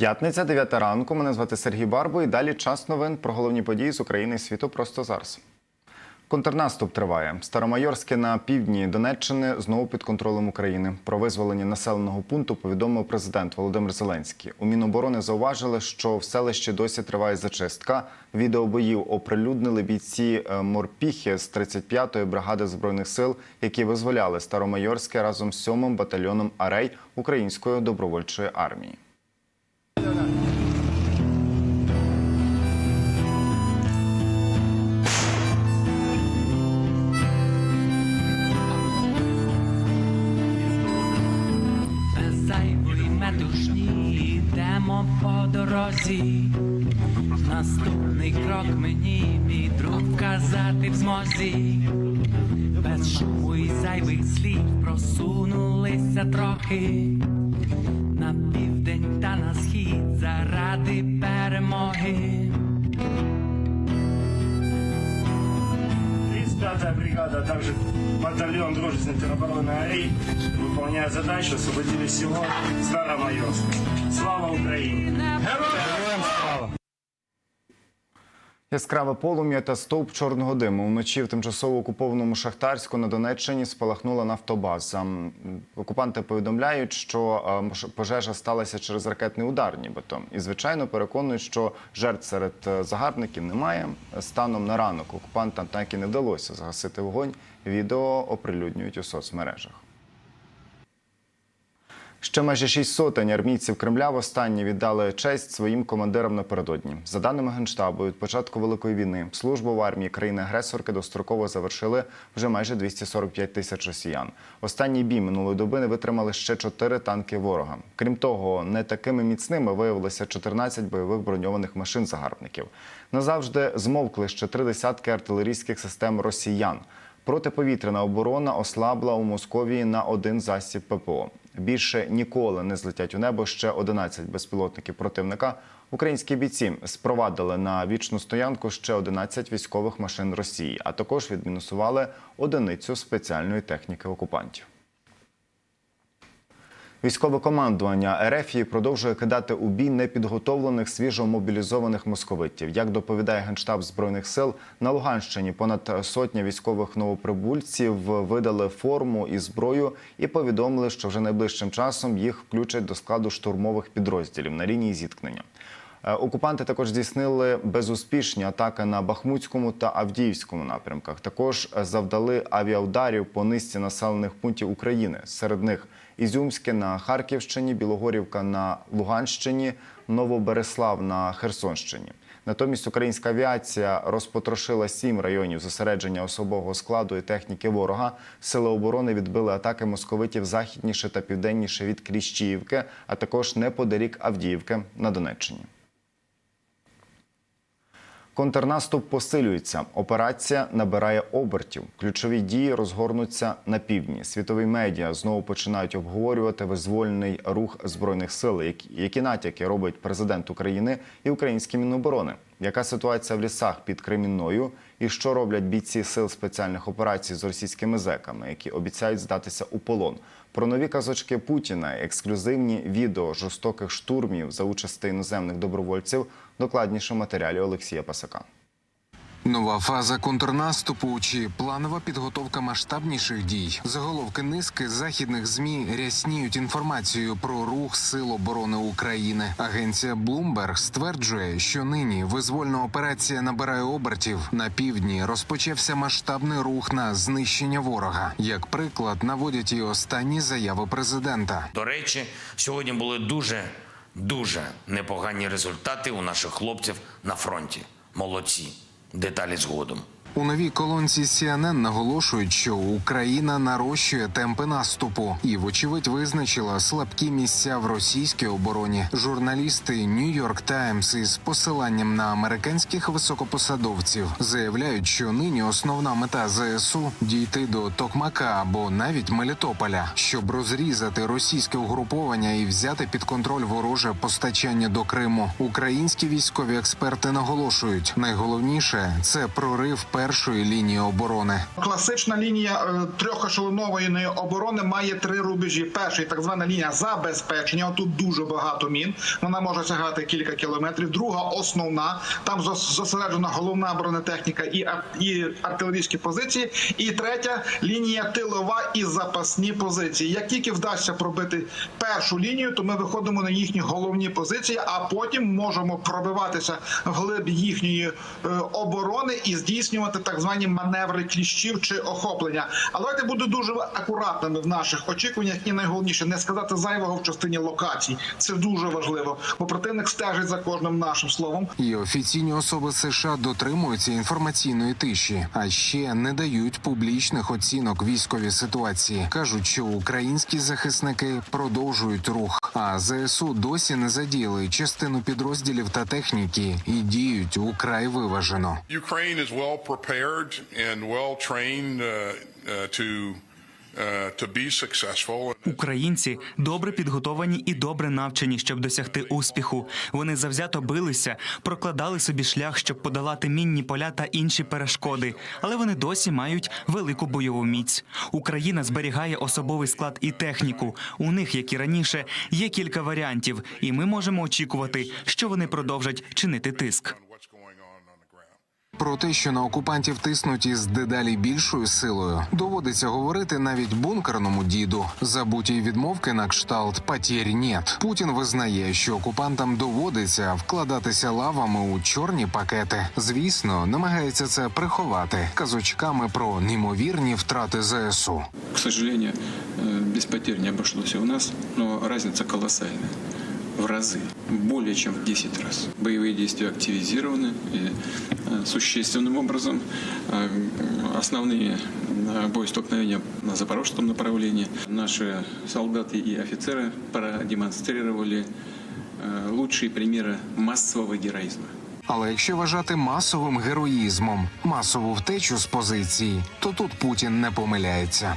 П'ятниця, 9 ранку. Мене звати Сергій Барбо. І далі час новин про головні події з України і світу просто зараз. Контрнаступ триває. Старомайорське на півдні Донеччини знову під контролем України. Про визволення населеного пункту повідомив президент Володимир Зеленський. У Міноборони зауважили, що в селищі досі триває зачистка. Відео боїв оприлюднили бійці е, морпіхи з 35-ї бригади збройних сил, які визволяли Старомайорське разом з 7-м батальйоном Арей Української добровольчої армії. Метушні йдемо по дорозі. Наступний крок мені мій друг казати в змозі. Без шуму і зайвих слів просунулися трохи на південь та на схід заради перемоги. 35-я бригада, а также батальон дружественной теробороны АРИ выполняя задачу освободили село Старомайорск. Слава Украине! Яскраве полум'я та стовп чорного диму вночі в тимчасово окупованому Шахтарську на Донеччині спалахнула нафтобаза. Окупанти повідомляють, що е, пожежа сталася через ракетний удар, нібито. І звичайно переконують, що жертв серед е, загарбників немає. Станом на ранок окупантам так і не вдалося загасити вогонь. Відео оприлюднюють у соцмережах. Ще майже шість сотень армійців Кремля востаннє віддали честь своїм командирам напередодні. За даними генштабу, від початку великої війни службу в армії країни-агресорки достроково завершили вже майже 245 тисяч росіян. Останній бій минулої доби не витримали ще чотири танки ворога. Крім того, не такими міцними виявилося 14 бойових броньованих машин загарбників. Назавжди змовкли ще три десятки артилерійських систем росіян. Протиповітряна оборона ослабла у Московії на один засіб ППО. Більше ніколи не злетять у небо ще 11 безпілотників противника. Українські бійці спровадили на вічну стоянку ще 11 військових машин Росії, а також відмінусували одиницю спеціальної техніки окупантів. Військове командування РФ продовжує кидати у бій непідготовлених свіжо мобілізованих московитів. Як доповідає генштаб збройних сил на Луганщині, понад сотня військових новоприбульців видали форму і зброю і повідомили, що вже найближчим часом їх включать до складу штурмових підрозділів на лінії зіткнення. Е, Окупанти також здійснили безуспішні атаки на Бахмутському та Авдіївському напрямках. Також завдали авіаударів по низці населених пунктів України. Серед них Ізюмське на Харківщині, Білогорівка на Луганщині, Новобереслав на Херсонщині. Натомість українська авіація розпотрошила сім районів зосередження особового складу і техніки ворога. Сили оборони відбили атаки московитів західніше та південніше від Кліщіївки, а також неподалік Авдіївки на Донеччині. Контрнаступ посилюється. Операція набирає обертів. Ключові дії розгорнуться на півдні. Світові медіа знову починають обговорювати визвольний рух збройних сил, які- натяки робить президент України і українські міноборони. Яка ситуація в лісах під Кремінною і що роблять бійці сил спеціальних операцій з російськими зеками, які обіцяють здатися у полон? Про нові казочки Путіна, ексклюзивні відео жорстоких штурмів за участі іноземних добровольців. Докладніше в матеріалі Олексія Пасака. Нова фаза контрнаступу чи планова підготовка масштабніших дій. Заголовки низки західних змі рясніють інформацію про рух Сил оборони України. Агенція Bloomberg стверджує, що нині визвольна операція набирає обертів. На півдні розпочався масштабний рух на знищення ворога. Як приклад, наводять і останні заяви президента. До речі, сьогодні були дуже дуже непогані результати у наших хлопців на фронті. Молодці. Деталі згодом. У новій колонці CNN наголошують, що Україна нарощує темпи наступу і, вочевидь, визначила слабкі місця в російській обороні. Журналісти New York Times із посиланням на американських високопосадовців заявляють, що нині основна мета ЗСУ дійти до Токмака або навіть Мелітополя, щоб розрізати російське угруповання і взяти під контроль вороже постачання до Криму. Українські військові експерти наголошують, найголовніше це прорив першої лінії оборони. Класична лінія е, трьохешелонованої оборони має три рубежі. Перший так звана лінія забезпечення. Тут дуже багато мін. Вона може сягати кілька кілометрів. Друга основна. Там зосереджена головна бронетехніка і, і артилерійські позиції. І третя лінія тилова і запасні позиції. Як тільки вдасться пробити першу лінію, то ми виходимо на їхні головні позиції, а потім можемо пробиватися вглиб їхньої е, оборони і здійснювати так звані маневри кліщів чи охоплення. Але давайте бути дуже акуратними в наших очікуваннях, і найголовніше не сказати зайвого в частині локацій. Це дуже важливо, бо противник стежить за кожним нашим словом. І офіційні особи США дотримуються інформаційної тиші, а ще не дають публічних оцінок військовій ситуації. кажуть, що українські захисники продовжують рух. А ЗСУ досі не задіяли частину підрозділів та техніки і діють украй виважено. Prepared and well trained uh, uh, to uh, to. Українці добре підготовані і добре навчені, щоб досягти успіху. Вони завзято билися, прокладали собі шлях, щоб подолати мінні поля та інші перешкоди. Але вони досі мають велику бойову міць. Україна зберігає особовий склад і техніку. У них, як і раніше, є кілька варіантів, і ми можемо очікувати, що вони продовжать чинити тиск. Про те, що на окупантів тиснуть із дедалі більшою силою, доводиться говорити навіть бункерному діду. Забуті й відмовки на кшталт «патєр нет». Путін визнає, що окупантам доводиться вкладатися лавами у чорні пакети. Звісно, намагається це приховати казочками про неймовірні втрати ЗСУ. К сожалению, э, без потерь не обошлось и у нас, но разница колоссальная. В разы. Более чем в 10 раз. Боевые действия активизированы и э, существенным образом. Э, Основные э, боестолкновения на запорожском направлении. Наши солдаты и офицеры продемонстрировали э, лучшие примеры массового героизма. Але якщо вважати масовим героїзмом масову втечу з позиції, то тут Путін не помиляється.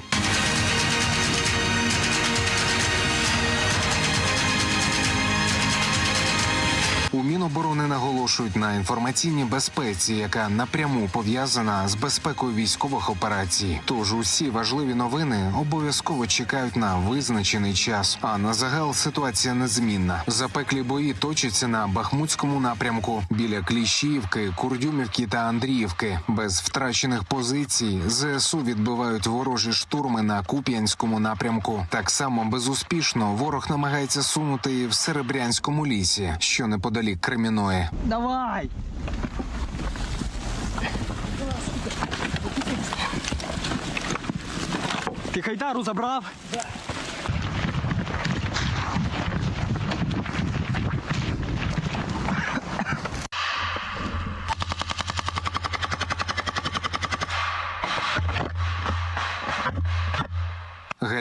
Наголошують на інформаційній безпеці, яка напряму пов'язана з безпекою військових операцій. Тож усі важливі новини обов'язково чекають на визначений час. А на загал ситуація незмінна. Запеклі бої точаться на Бахмутському напрямку біля Кліщівки, Курдюмівки та Андріївки. Без втрачених позицій ЗСУ відбивають ворожі штурми на Куп'янському напрямку. Так само безуспішно ворог намагається сунути в Серебрянському лісі, що неподалік Креміної. Давай! Ти Хайдару забрав?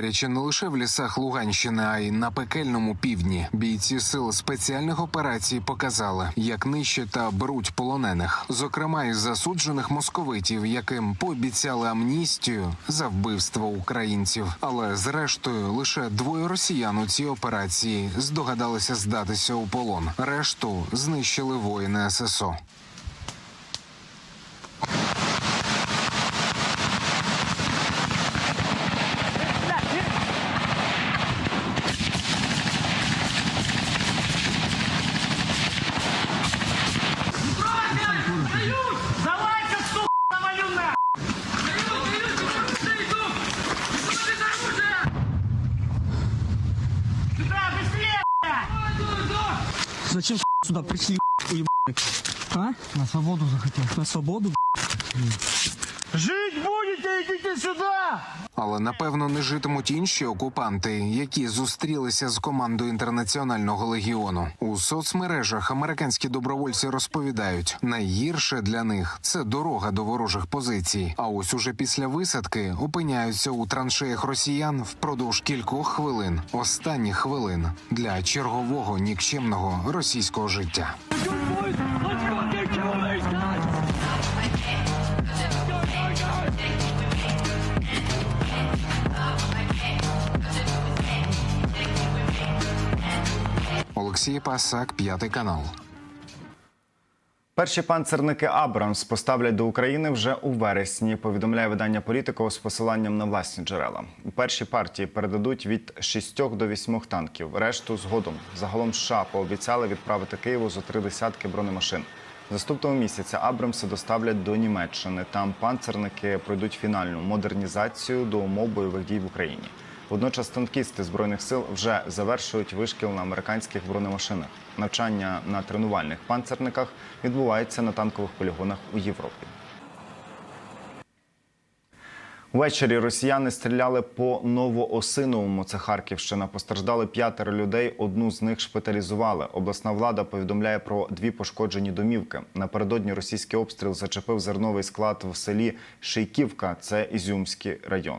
Гаряче не лише в лісах Луганщини, а й на пекельному півдні. Бійці сил спеціальних операцій показали, як нищать та беруть полонених, зокрема із засуджених московитів, яким пообіцяли амністію за вбивство українців. Але зрештою лише двоє росіян у цій операції здогадалися здатися у полон. Решту знищили воїни ССО. Сюда пришли, ебаный? А? На свободу захотел. На свободу? Жить будете, идите сюда! Але напевно не житимуть інші окупанти, які зустрілися з командою інтернаціонального легіону. У соцмережах американські добровольці розповідають, найгірше для них це дорога до ворожих позицій. А ось уже після висадки опиняються у траншеях росіян впродовж кількох хвилин, останніх хвилин для чергового нікчемного російського життя. Олексій Пасак, п'ятий канал. Перші панцерники Абрамс поставлять до України вже у вересні. Повідомляє видання політико з посиланням на власні джерела. У першій партії передадуть від 6 до 8 танків. Решту згодом. Загалом США пообіцяли відправити Києву зо три десятки бронемашин. Наступного місяця Абрамси доставлять до Німеччини. Там панцерники пройдуть фінальну модернізацію до умов бойових дій в Україні. Водночас танкісти збройних сил вже завершують вишкіл на американських бронемашинах. Навчання на тренувальних панцерниках відбувається на танкових полігонах у Європі. Ввечері росіяни стріляли по Новоосиновому. Це Харківщина. Постраждали п'ятеро людей. Одну з них шпиталізували. Обласна влада повідомляє про дві пошкоджені домівки. Напередодні російський обстріл зачепив зерновий склад в селі Шейківка. Це Ізюмський район.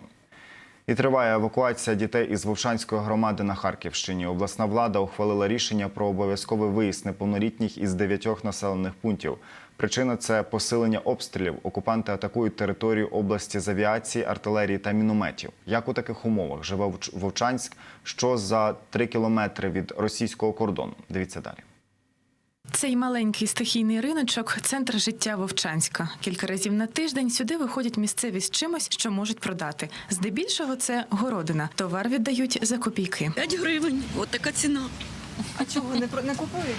І триває евакуація дітей із Вовчанської громади на Харківщині. Обласна влада ухвалила рішення про обов'язковий виїзд неповнолітніх із дев'ятьох населених пунктів. Причина це посилення обстрілів. Окупанти атакують територію області з авіації, артилерії та мінометів. Як у таких умовах живе Вовчанськ, що за три кілометри від російського кордону? Дивіться далі. Цей маленький стихійний риночок центр життя Вовчанська. Кілька разів на тиждень сюди виходять місцеві з чимось, що можуть продати. Здебільшого це городина. Товар віддають за копійки. 5 гривень, от така ціна. А чого не, про- не купують?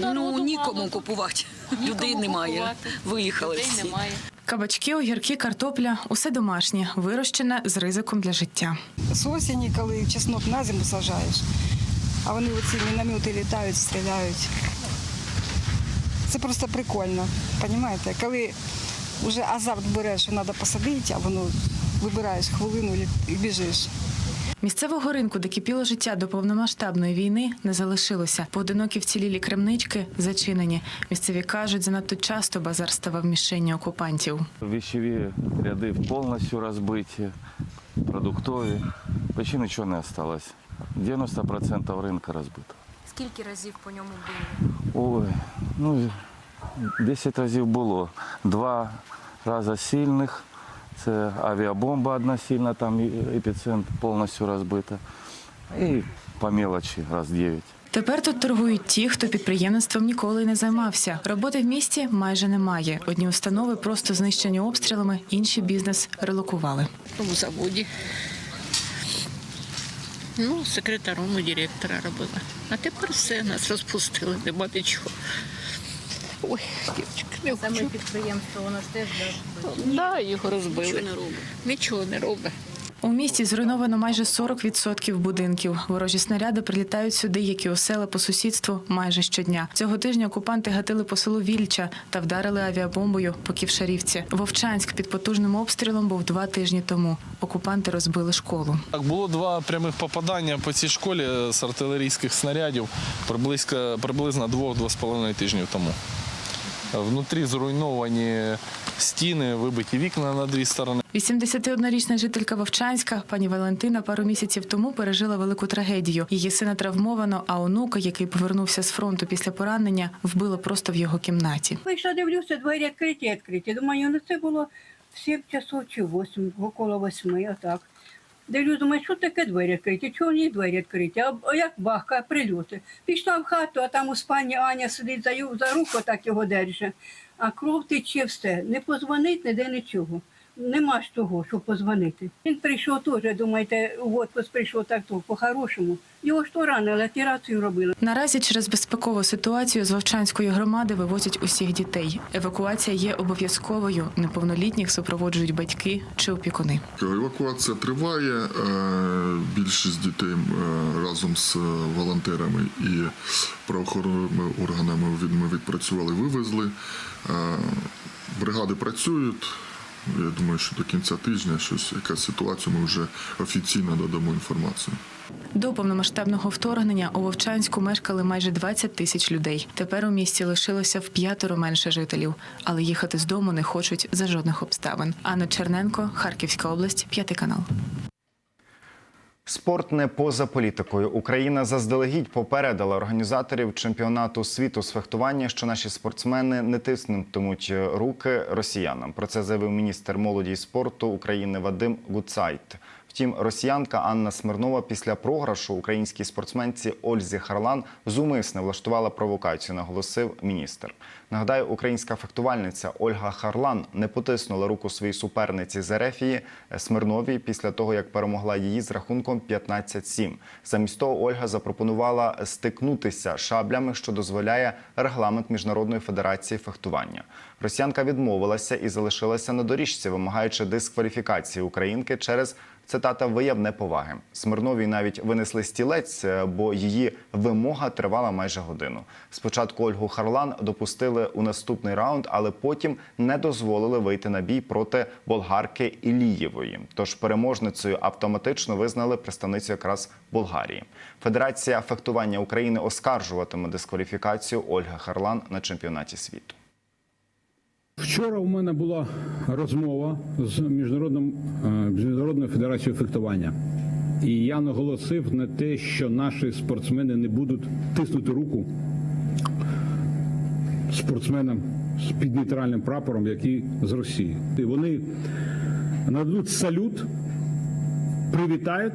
Ну, нікому купувати. Людей немає. Виїхали всі. Кабачки, огірки, картопля усе домашнє, вирощене з ризиком для життя. З осені, коли чеснок на зиму сажаєш, а вони оці міномети літають, стріляють. Це просто прикольно, розумієте? Коли вже азарт береш, що треба посадити, а воно вибираєш хвилину і біжиш. Місцевого ринку, де кипіло життя до повномасштабної війни, не залишилося. Поодинокі вцілілі крамнички зачинені. Місцеві кажуть, занадто часто базар ставав мішенню окупантів. Вещеві ряди повністю розбиті, продуктові. Почти нічого не залишилось. 90% ринку розбито. Скільки разів по ньому били? Ой, ну 10 разів було. Два рази сильних. Це авіабомба одна сильна, там епіцентр повністю розбита. І по мелочі раз 9. Тепер тут торгують ті, хто підприємництвом ніколи не займався. Роботи в місті майже немає. Одні установи просто знищені обстрілами, інші бізнес релокували. У заводі. Ну, секретаром у директора робила. А тепер все, нас розпустили, нема нічого. Ой, дівчинка, не хочу. підприємство, воно ж теж Да, його розбили. Нічого не робить. Нічого не робить. У місті зруйновано майже 40% будинків. Ворожі снаряди прилітають сюди, як і у села по сусідству, майже щодня. Цього тижня окупанти гатили по селу Вільча та вдарили авіабомбою по Ківшарівці. Вовчанськ під потужним обстрілом був два тижні тому. Окупанти розбили школу. Так, було два прямих попадання по цій школі з артилерійських снарядів приблизно, приблизно з половиною тижнів тому. Внутрі зруйновані стіни, вибиті вікна на дві сторони. 81-річна жителька Вовчанська, пані Валентина, пару місяців тому пережила велику трагедію. Її сина травмовано, а онука, який повернувся з фронту після поранення, вбило просто в його кімнаті. Вийшла, дивлюся, двері відкриті, відкриті. Думаю, ну це було в 7 часов чи 8, около 8, отак. Дивлюсь, думаю, що таке двері відкриті? Чого ні двері відкриті? А, як бахка, прильоти. Пішла в хату, а там у спальні Аня сидить за, за руку, так його держить. А кров тече все. Не позвонить ніде нічого. Нема ж того, щоб позвонити. Він прийшов теж, думаєте, в отпуск прийшов так то, по-хорошому. Його ж то ранили, операцію робили. Наразі через безпекову ситуацію з Вовчанської громади вивозять усіх дітей. Евакуація є обов'язковою. Неповнолітніх супроводжують батьки чи опікуни. Евакуація триває. Е, Більшість дітей е, разом з волонтерами і правоохоронними органами ми відпрацювали, вивезли. Е, Бригади працюють. Я думаю, що до кінця тижня щось, якась ситуація, ми вже офіційно додамо інформацію. До повномасштабного вторгнення у Вовчанську мешкали майже 20 тисяч людей. Тепер у місті лишилося в п'ятеро менше жителів, але їхати з дому не хочуть за жодних обставин. Анна Черненко, Харківська область, п'ятий канал. Спорт не поза політикою. Україна заздалегідь попередила організаторів чемпіонату світу з фехтування, що наші спортсмени не тиснутимуть руки росіянам. Про це заявив міністр молоді і спорту України Вадим Гуцайт. Втім, росіянка Анна Смирнова після програшу українській спортсменці Ользі Харлан зумисне влаштувала провокацію, наголосив міністр. Нагадаю, українська фехтувальниця Ольга Харлан не потиснула руку своїй суперниці з Ерефії Смирновій після того, як перемогла її з рахунком 15-7. Замість того Ольга запропонувала стикнутися шаблями, що дозволяє регламент Міжнародної федерації фехтування. Росіянка відмовилася і залишилася на доріжці, вимагаючи дискваліфікації українки через цитата вияв неповаги. Смирновій навіть винесли стілець, е, бо її вимога тривала майже годину. Спочатку Ольгу Харлан допустили у наступний раунд, але потім не дозволили вийти на бій проти болгарки Ілієвої. Тож переможницею автоматично визнали представницю якраз Болгарії. Федерація фехтування України оскаржуватиме дискваліфікацію Ольги Харлан на чемпіонаті світу. Вчора у мене була розмова з міжнародним е, міжнародною федерацією фехтування, і я наголосив на те, що наші спортсмени не будуть тиснути руку спортсменам з під нейтральним прапором, які з Росії. І вони нададуть салют, привітають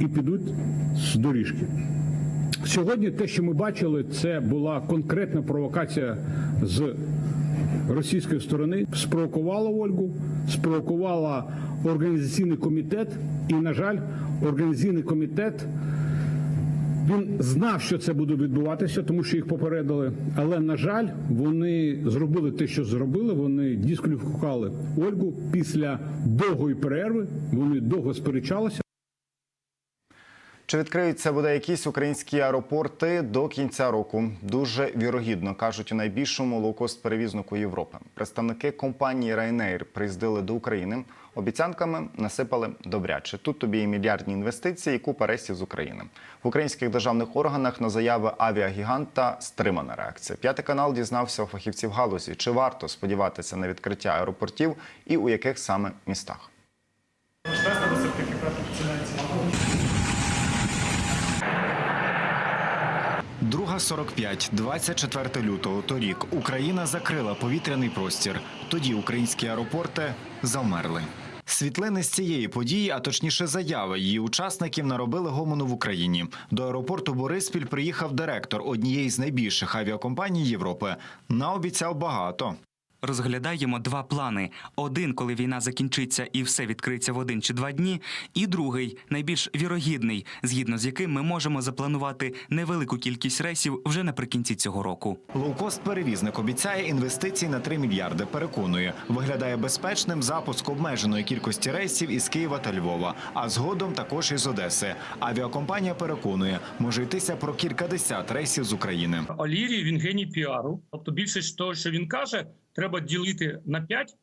і підуть з доріжки. Сьогодні те, що ми бачили, це була конкретна провокація з російської сторони, спровокувала Ольгу, спровокувала організаційний комітет, і, на жаль, організаційний комітет. Він знав, що це буде відбуватися, тому що їх попередили. Але на жаль, вони зробили те, що зробили. Вони дискваліфікували Ольгу після довгої перерви. Вони довго сперечалися. Чи відкриються буде якісь українські аеропорти до кінця року? Дуже вірогідно кажуть у найбільшому лоукост-перевізнику Європи. Представники компанії Ryanair приїздили до України. Обіцянками насипали добряче. Тут тобі і мільярдні інвестиції, і купа рейсів з України. В українських державних органах на заяви авіагіганта стримана реакція. П'ятий канал дізнався у фахівців галузі, чи варто сподіватися на відкриття аеропортів і у яких саме містах. Друга 45, 24 лютого. Торік Україна закрила повітряний простір. Тоді українські аеропорти замерли. Світлини з цієї події, а точніше заяви її учасників, наробили гомону в Україні. До аеропорту Бориспіль приїхав директор однієї з найбільших авіакомпаній Європи. Наобіцяв багато. Розглядаємо два плани: один, коли війна закінчиться і все відкриється в один чи два дні, і другий, найбільш вірогідний, згідно з яким ми можемо запланувати невелику кількість рейсів вже наприкінці цього року. Лоукост-перевізник обіцяє інвестиції на 3 мільярди. Переконує, виглядає безпечним запуск обмеженої кількості рейсів із Києва та Львова, а згодом також із Одеси. Авіакомпанія переконує, може йтися про кількадесят рейсів з України. Алірій він геній піару. Тобто більшість того, що він каже, треба ділити на 5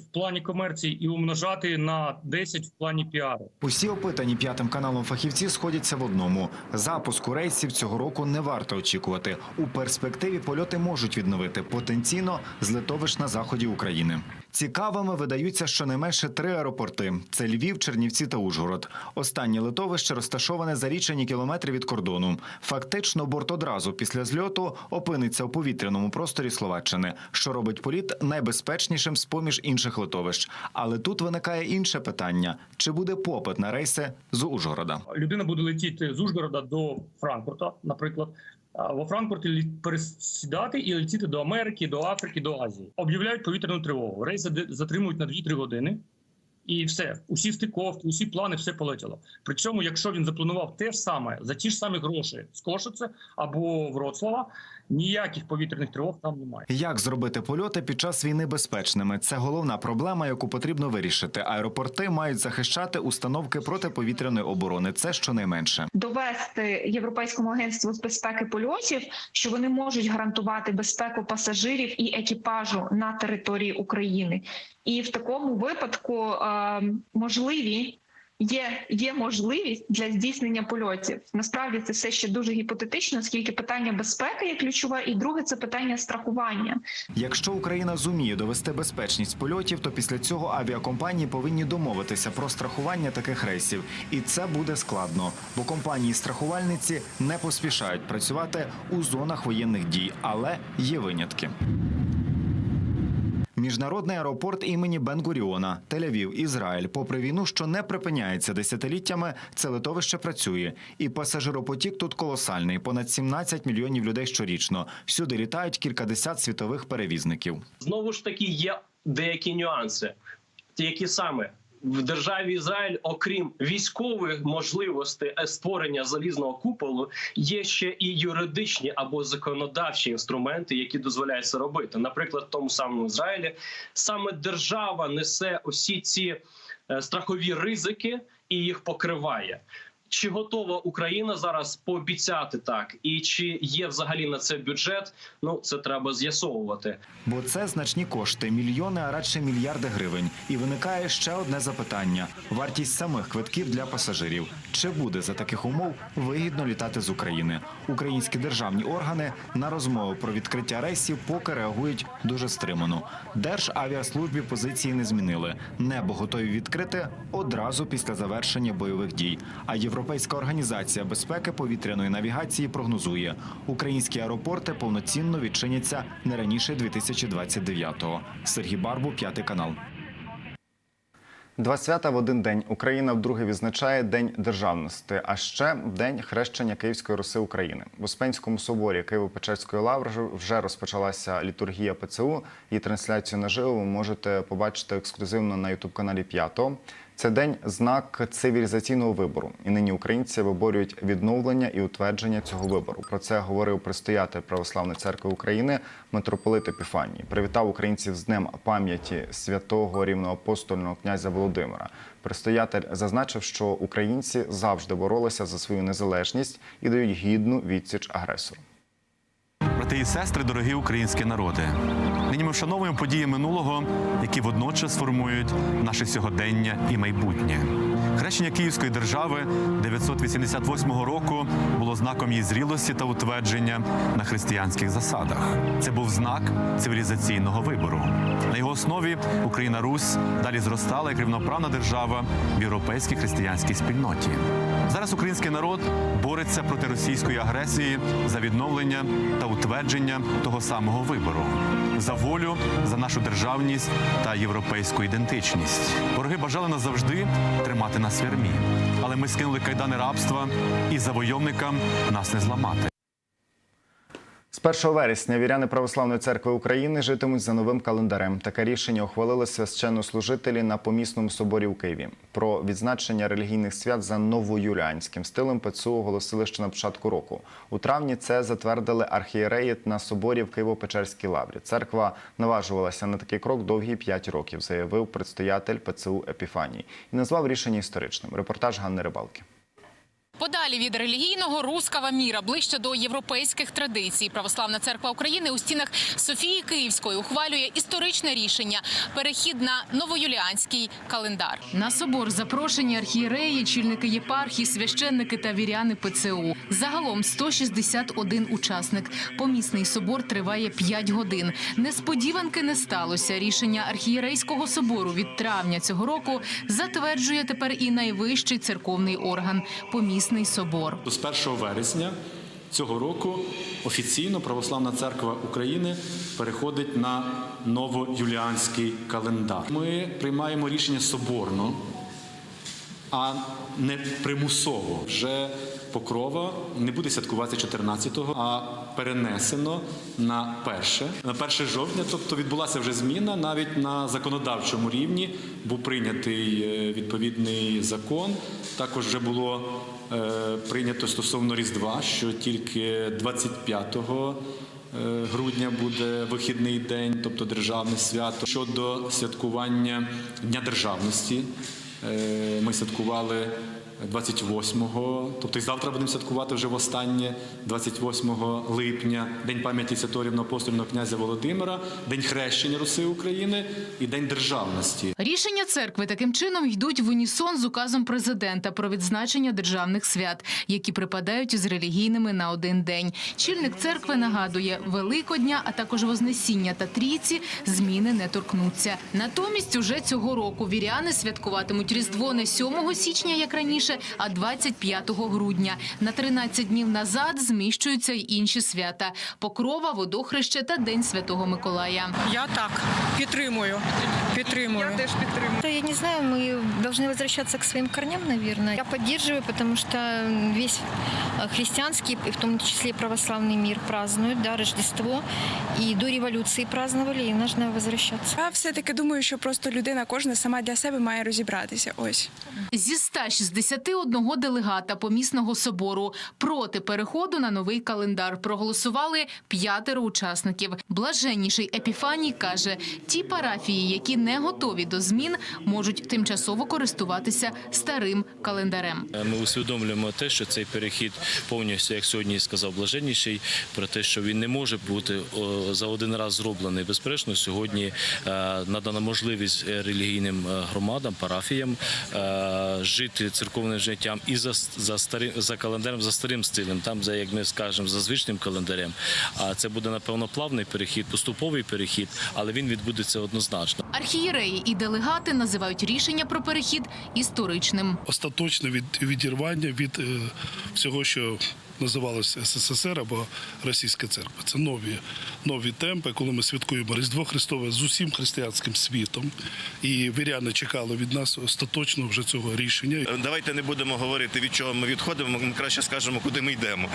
в плані комерції і умножати на 10 в плані піару. Усі опитані п'ятим каналом фахівці сходяться в одному: запуску рейсів цього року не варто очікувати. У перспективі польоти можуть відновити потенційно з литовищ на заході України. Цікавими видаються щонайменше три аеропорти: це Львів, Чернівці та Ужгород. Останнє литовище розташоване за лічені кілометри від кордону. Фактично, борт одразу після зльоту опиниться у повітряному просторі Словаччини, що робить політ найбезпечнішим з поміж інших литовищ. Але тут виникає інше питання: чи буде попит на рейси з Ужгорода? Людина буде летіти з Ужгорода до Франкфурта, наприклад. Во Франкфурті пересідати і летіти до Америки, до Африки, до Азії. Об'являють повітряну тривогу. Рейси затримують на 2-3 години. І все, усі стиковки, усі плани, все полетіло. Причому, якщо він запланував те ж саме за ті ж самі гроші з Кошице або Вроцлава, ніяких повітряних тривог там немає. Як зробити польоти під час війни безпечними? Це головна проблема, яку потрібно вирішити. Аеропорти мають захищати установки протиповітряної оборони. Це щонайменше. довести Європейському агентству з безпеки польотів, що вони можуть гарантувати безпеку пасажирів і екіпажу на території України, і в такому випадку е, можливі. Є, є можливість для здійснення польотів. Насправді це все ще дуже гіпотетично, оскільки питання безпеки є ключове, і друге це питання страхування. Якщо Україна зуміє довести безпечність польотів, то після цього авіакомпанії повинні домовитися про страхування таких рейсів, і це буде складно, бо компанії страхувальниці не поспішають працювати у зонах воєнних дій, але є винятки. Міжнародний аеропорт імені Бен-Гуріона, Тель-Авів, Ізраїль, попри війну, що не припиняється десятиліттями, це литовище працює. І пасажиропотік тут колосальний понад 17 мільйонів людей щорічно. Всюди літають кількадесят світових перевізників. Знову ж таки, є деякі нюанси, які саме в державі Ізраїль, окрім військових можливостей е, створення залізного куполу, є ще і юридичні або законодавчі інструменти, які дозволяють це робити. Наприклад, в тому самому Ізраїлі саме держава несе усі ці е, страхові ризики і їх покриває. Чи готова Україна зараз пообіцяти так, і чи є взагалі на це бюджет? Ну це треба з'ясовувати. Бо це значні кошти, мільйони, а радше мільярди гривень. І виникає ще одне запитання: вартість самих квитків для пасажирів. Чи буде за таких умов вигідно літати з України? Українські державні органи на розмову про відкриття рейсів поки реагують дуже стримано. Державіаслужбі позиції не змінили. Небо готові відкрити одразу після завершення бойових дій. А Європейська організація безпеки повітряної навігації прогнозує, українські аеропорти повноцінно відчиняться не раніше 2029-го. Сергій Барбу, п'ятий канал. Два свята в один день. Україна вдруге відзначає День державності, а ще День хрещення Київської Руси України. В Успенському соборі Києво-Печерської лаври вже розпочалася літургія ПЦУ. Її трансляцію наживо ви можете побачити ексклюзивно на ютуб-каналі П'ятого. Це день знак цивілізаційного вибору, і нині українці виборюють відновлення і утвердження цього вибору. Про це говорив предстоятель Православної церкви України митрополит Епіфаній. Привітав українців з днем пам'яті святого рівноапостольного князя Володимира. Предстоятель зазначив, що українці завжди боролися за свою незалежність і дають гідну відсіч агресору. Брати і сестри, дорогі українські народи. Нині ми вшановуємо події минулого, які водночас формують наше сьогодення і майбутнє. Хрещення Київської держави 988 року було знаком її зрілості та утвердження на християнських засадах. Це був знак цивілізаційного вибору. На його основі Україна Русь далі зростала як рівноправна держава в європейській християнській спільноті. Зараз український народ бореться проти російської агресії за відновлення та утвердження того самого вибору за волю, за нашу державність та європейську ідентичність. Вороги бажали нас завжди тримати в ярмі, але ми скинули кайдани рабства і завойовникам нас не зламати. З 1 вересня віряни Православної церкви України житимуть за новим календарем. Таке рішення ухвалили священнослужителі на помісному соборі у Києві. Про відзначення релігійних свят за новоюліанським стилем ПЦУ оголосили ще на початку року. У травні це затвердили архієреї на соборі в Києво-Печерській лаврі. Церква наважувалася на такий крок довгі п'ять років, заявив предстоятель ПЦУ Епіфаній і назвав рішення історичним. Репортаж Ганни Рибалки. Подалі від релігійного руского міра, ближче до європейських традицій, Православна церква України у стінах Софії Київської ухвалює історичне рішення – перехід на новоюліанський календар. На собор запрошені архієреї, чільники єпархії, священники та віряни ПЦУ. Загалом 161 учасник. Помісний собор триває 5 годин. Несподіванки не сталося. Рішення архієрейського собору від травня цього року затверджує тепер і найвищий церковний орган – помісний собор. З 1 вересня цього року офіційно Православна церква України переходить на новоюліанський календар. Ми приймаємо рішення соборно, а не примусово. Вже Покрова не буде святкуватися 14-го, а перенесено на перше, на 1 жовтня. Тобто відбулася вже зміна навіть на законодавчому рівні. Був прийнятий е, відповідний закон. Також вже було е, прийнято стосовно Різдва, що тільки 25 е, грудня буде вихідний день, тобто державне свято. Щодо святкування Дня державності, ми святкували 28-го, тобто і завтра будемо святкувати вже востаннє, 28 липня, День пам'яті святого рівноапостольного князя Володимира, День хрещення Руси України і День державності. Рішення церкви таким чином йдуть в унісон з указом президента про відзначення державних свят, які припадають із релігійними на один день. Чільник церкви нагадує, Великодня, а також Вознесіння та Трійці зміни не торкнуться. Натомість уже цього року віряни святкуватимуть Різдво не 7 січня, як раніше, раніше, а 25 грудня. На 13 днів назад зміщуються й інші свята: Покрова, Водохреще та День Святого Миколая. Я так підтримую. Підтримую. Я теж підтримую. Да, Я не знаю, мы должны возвращаться к своим корням, наверное. Я поддерживаю, потому что весь э, христианский, и в том числе православный мир празднует, да, Рождество. И до революции праздновали, и нужно возвращаться. Я все-таки думаю, що просто людина кожна сама для себе має розібратися. Ось. Зі 161 делегата помісного собору проти переходу на новий календар проголосували п'ятеро учасників. Блаженніший Епіфаній каже, ті парафії, які не готові до змін, можуть тимчасово користуватися старим календарем. Ми усвідомлюємо те, що цей перехід повністю, як сьогодні сказав блаженніший, про те, що він не може бути за один раз зроблений. Безперечно, сьогодні е, надана можливість е, релігійним е, громадам, парафіям е, жити церковним життям і за, за старим за календарем, за старим стилем, там за як ми скажемо, за звичним календарем. А це буде напевно плавний перехід, поступовий перехід, але він відбудеться однозначно. Архієреї і делегати називають рішення про перехід історичним. остаточне від, відірвання від е, всього, що називалося СССР або Російська церква. Це нові, нові темпи, коли ми святкуємо Різдво Христове з усім християнським світом. І віряни чекали від нас остаточно вже цього рішення. Давайте не будемо говорити, від чого ми відходимо. Ми краще скажемо, куди ми йдемо.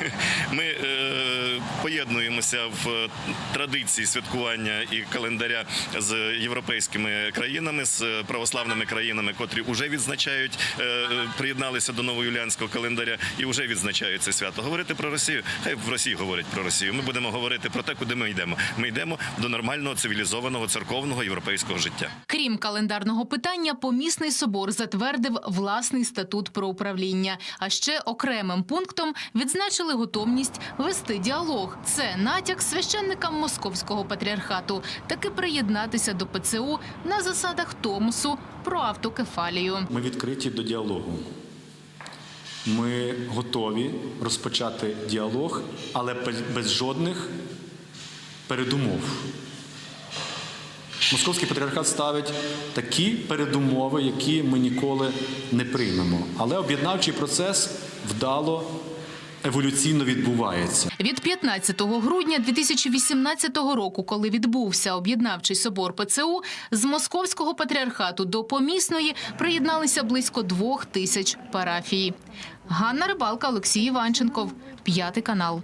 Ми е, поєднуємося в традиції святкування і календаря з європейськими країнами, з православними країнами, котрі вже відзначають, е, приєдналися до новоюліанського календаря і вже відзначають це свято. Говорити про Росію, хай в Росії говорять про Росію. Ми будемо говорити про те, куди ми йдемо. Ми йдемо до нормального цивілізованого церковного європейського життя. Крім календарного питання, помісний собор затвердив власний статут про управління. А ще окремим пунктом відзначили готовність вести діалог. Це натяк священникам московського патріархату таки приєднатися до ПЦУ на засадах Томосу про автокефалію. Ми відкриті до діалогу. Ми готові розпочати діалог, але без, жодних передумов. Московський патріархат ставить такі передумови, які ми ніколи не приймемо. Але об'єднавчий процес вдало еволюційно відбувається. Від 15 грудня 2018 року, коли відбувся об'єднавчий собор ПЦУ, з московського патріархату до помісної приєдналися близько двох тисяч парафій. Ганна Рибалка, Олексій Іванченков, п'ятий канал.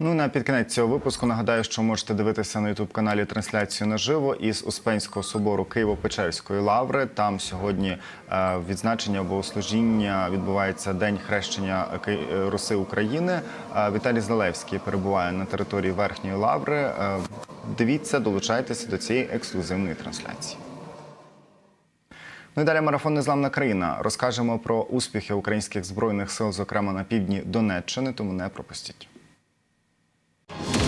Ну на підкінець цього випуску нагадаю, що можете дивитися на ютуб каналі трансляцію наживо із Успенського собору Києво-Печерської лаври. Там сьогодні е, відзначення богослужіння відбувається День хрещення е, Руси України. Е, Віталій Залевський перебуває на території верхньої лаври. Дивіться, долучайтеся до цієї ексклюзивної трансляції. Ну і далі марафон Незламна країна. Розкажемо про успіхи українських збройних сил, зокрема на півдні Донеччини. Тому не пропустіть. you